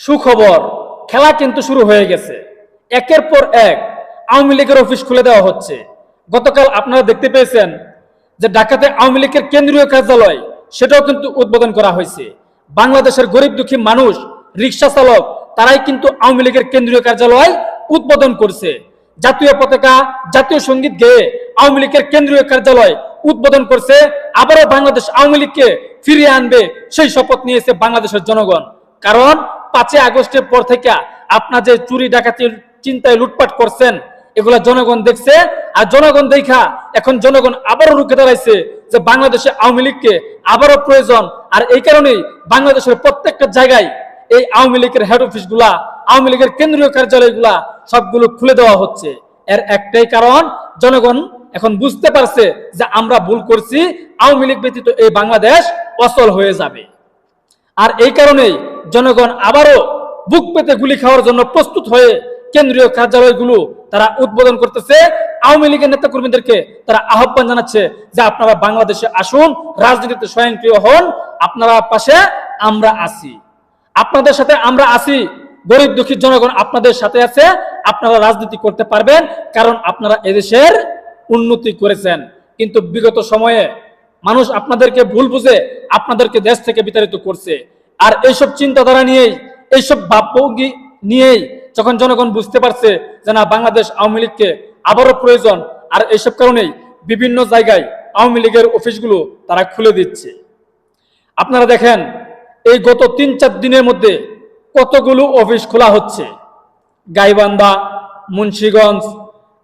সুখবর, খেলা কিন্তু শুরু হয়ে গেছে। একের পর এক আওয়ামী লীগের অফিস খুলে দেওয়া হচ্ছে। গতকাল আপনারা দেখতে পেয়েছেন যে ঢাকাতে আওয়ামী লীগের কেন্দ্রীয় কার্যালয়, সেটাও কিন্তু উদ্বোধন করা হয়েছে। বাংলাদেশের গরিব দুঃখী মানুষ রিক্সা চালক, তারাই কিন্তু আওয়ামী লীগের কেন্দ্রীয় কার্যালয় উদ্বোধন করছে। জাতীয় পতাকা, জাতীয় সংগীত গেয়ে আওয়ামী লীগের কেন্দ্রীয় কার্যালয় উদ্বোধন করছে। আবারও বাংলাদেশ আওয়ামী লীগকে ফিরিয়ে আনবে সেই শপথ নিয়েছে বাংলাদেশের জনগণ। কারণ পাঁচই আগস্টের পর থেকে আপনার যে চুরি ডাকাতির চিন্তায় লুটপাট করছেন, এগুলা জনগণ দেখছে। আর জনগণ দেখা, এখন জনগণ আবারও রুখে দাঁড়াইছে যে বাংলাদেশে আওয়ামী লীগকে আবারও প্রয়োজন। আর এই কারণেই বাংলাদেশের প্রত্যেকটা জায়গায় এই আওয়ামী লীগের হেড অফিসগুলা, আওয়ামী লীগের কেন্দ্রীয় কার্যালয়গুলা সবগুলো খুলে দেওয়া হচ্ছে। এর একটাই কারণ, জনগণ এখন বুঝতে পারছে যে আমরা ভুল করছি, আওয়ামী লীগ ব্যতীত এই বাংলাদেশ অচল হয়ে যাবে। আর এই কারণেই জনগণ আবারও বুক পেতে গুলি খাওয়ার জন্য প্রস্তুত হয়ে কেন্দ্রীয় কার্যালয়গুলো তারা উদ্বোধন করতেছে। আওয়ামী লীগের নেতা কর্মীদেরকে তারা আহ্বান জানাচ্ছে যে আপনারা বাংলাদেশে আসুন, রাজনীতিতে স্বয়ংক্রিয় হন, আপনারা পাশে আমরা আছি। আপনাদের সাথে আমরা আছি, গরিব দুঃখী জনগণ আপনাদের সাথে আছে, আপনারা রাজনীতি করতে পারবেন, কারণ আপনারা এদেশের উন্নতি করেছেন। কিন্তু বিগত সময়ে মানুষ আপনাদেরকে ভুল বুঝে আপনাদেরকে দেশ থেকে বিতাড়িত করছে। আর এইসব চিন্তাধারা নিয়েই, এইসব ভাবভঙ্গি নিয়েই যখন জনগণ বুঝতে পারছে যে না, বাংলাদেশ আওয়ামী লীগকে আবারও প্রয়োজন, আর এইসব কারণেই বিভিন্ন জায়গায় আওয়ামী লীগের অফিসগুলো তারা খুলে দিচ্ছে। আপনারা দেখেন, এই গত তিন চার দিনের মধ্যে কতগুলো অফিস খোলা হচ্ছে। গাইবান্ধা, মুন্সীগঞ্জ,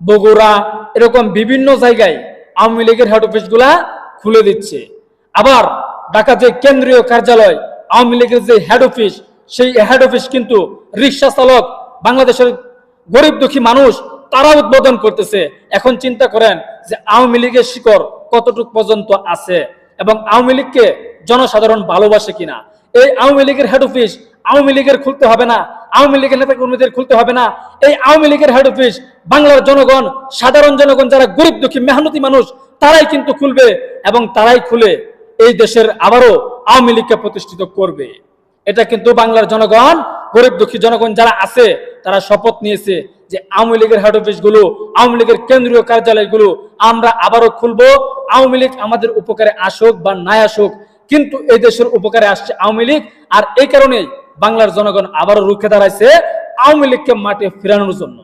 বগুড়া, এরকম বিভিন্ন জায়গায় আওয়ামী লীগের হেড অফিসগুলা খুলে দিচ্ছে। আবার ঢাকা যে কেন্দ্রীয় কার্যালয় আওয়ামী লীগের যে হেড অফিস সেই হেড অফিস কিন্তু রিক্সা চালক, বাংলাদেশের গরিব দুঃখী মানুষ, তারা উদ্বোধন করতেছে। এখন চিন্তা করেন যে আওয়ামী লীগের শিকড় কতটুক পর্যন্ত আছে এবং আওয়ামী লীগকে জনসাধারণ ভালোবাসে কিনা? এই আওয়ামী লীগের হেড অফিস আওয়ামী লীগের খুলতে হবে না, আওয়ামী লীগের নেতা কর্মীদের খুলতে হবে না। এই আওয়ামী লীগের হেড অফিস বাংলার জনগণ, সাধারণ জনগণ, যারা গরিব দুঃখী, মেহনতি মানুষ, তারাই কিন্তু খুলবে এবং তারাই খুলে এই দেশের আবারও আওয়ামী লীগকে প্রতিষ্ঠিত করবে। এটা কিন্তু বাংলার জনগণ, গরিব দুঃখী জনগণ যারা আছে, তারা শপথ নিয়েছে যে আওয়ামী লীগের হেড অফিসগুলো, আওয়ামী লীগের কেন্দ্রীয় কার্যালয়গুলো আমরা আবারও খুলবো। আওয়ামী লীগ আমাদের উপকারে আসুক বা নাই আসুক, কিন্তু এই দেশের উপকারে আসছে আওয়ামী লীগ। আর এই কারণেই বাংলার জনগণ আবারও রুখে দাঁড়াইছে আওয়ামী লীগকে মাঠে ফেরানোর জন্য।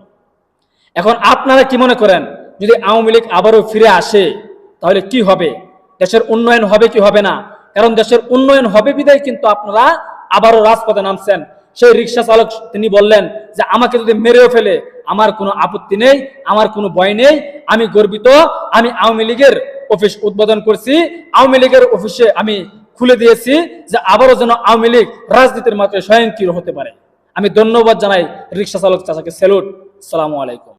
এখন আপনারা কি মনে করেন? যদি আওয়ামী লীগ আবারও ফিরে আসে, তাহলে কি হবে? দেশের উন্নয়ন হবে কি হবে না? কারণ দেশের উন্নয়ন হবে বিদায় কিন্তু আপনারা আবারও রাজপথে নামছেন। সেই রিক্সা চালক তিনি বললেন যে, আমাকে যদি মেরেও ফেলে, আমার কোনো আপত্তি নেই, আমার কোনো ভয় নেই, আমি গর্বিত, আমি আওয়ামী লীগের অফিস উদ্বোধন করছি, আওয়ামী লীগের অফিসে আমি খুলে দিয়েছি যে, আবারও যেন আওয়ামী লীগ রাজনীতির মাত্রায় স্বয়ংক্রিয় হতে পারে। আমি ধন্যবাদ জানাই রিক্সা চালক চাচাকে। স্যালুট, সালামু আলাইকুম।